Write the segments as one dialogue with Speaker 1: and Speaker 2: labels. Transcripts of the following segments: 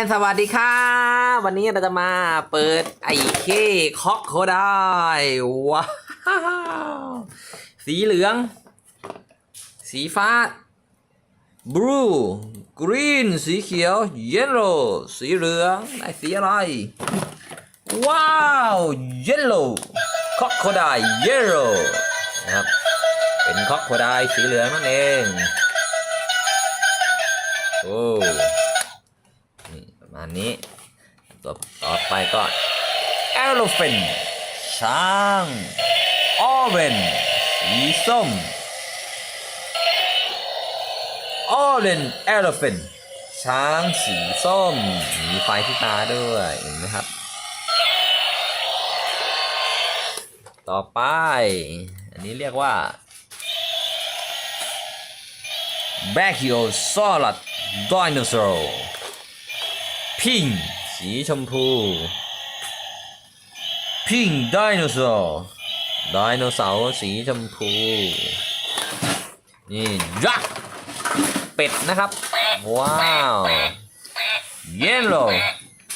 Speaker 1: นสวัสดีครับวันนี้เราจะมาเปิดไอ้เคคอกโคได้ว้าวสีเหลือง สีฟ้า blue green สีเขียว yellow สีเหลืองได้สีอะไร ว้าว yellow คอกโคได้ yellow นะครับเป็นคอกโคได้สีเหลืองนั่นเองโอ้ มานี้ ตัวต่อไปก็ elephant ช้าง orange สีส้ม orange elephant ช้างสีส้ม มีไฟที่ตาด้วยเห็นไหมครับ ต่อไป อันนี้เรียกว่า Brachiosaurus dinosaur พิงสีชมพูพิงไดโนเสาร์ไดโนเสาร์สีชมพู นี่ยักษ์เป็ดนะครับ ว้าว เยลโล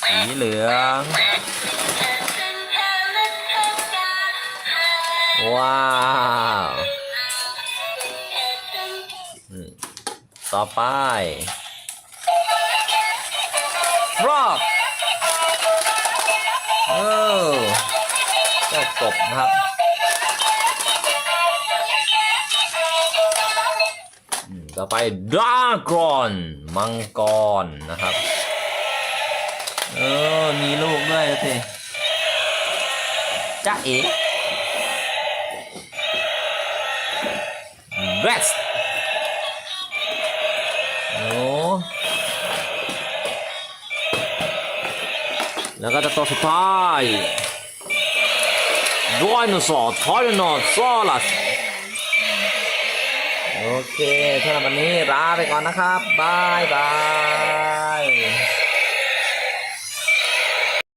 Speaker 1: สีเหลือง ว้าวอืมต่อไป frog เออเจ้ากบนะครับอืมต่อไป dragon มังกรนะครับ เออ มีลูกด้วยสิจ้าเอ๋ rest แล้วก็จะตัวสุดท้ายดอยนสอทอยโนซอลัสโอเคสำหรับวันนี้ลาไปก่อนนะครับบายบาย